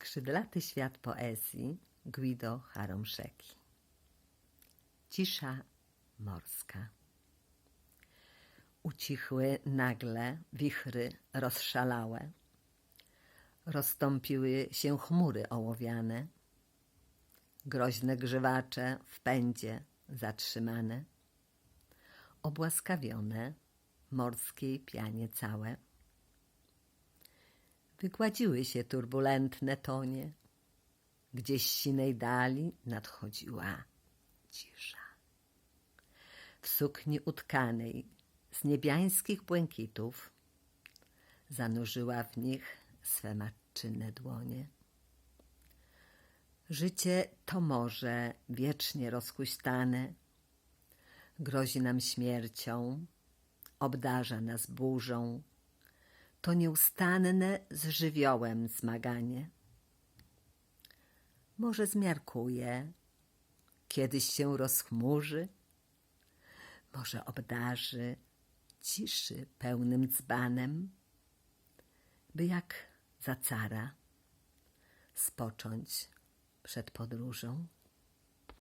Skrzydlaty świat poezji Guido Haromszeki Cisza morska. Ucichły nagle wichry rozszalałe, rozstąpiły się chmury ołowiane, groźne grzywacze w pędzie zatrzymane, obłaskawione morskiej pianie całe. Wygładziły się turbulentne tonie, gdzieś sinej dali nadchodziła cisza. W sukni utkanej z niebiańskich błękitów zanurzyła w nich swe matczyne dłonie. Życie to morze wiecznie rozhuśtane, grozi nam śmiercią, obdarza nas burzą, to nieustanne z żywiołem zmaganie. Może zmiarkuje, kiedyś się rozchmurzy, może obdarzy ciszy pełnym dzbanem, by jak za cara spocząć przed podróżą.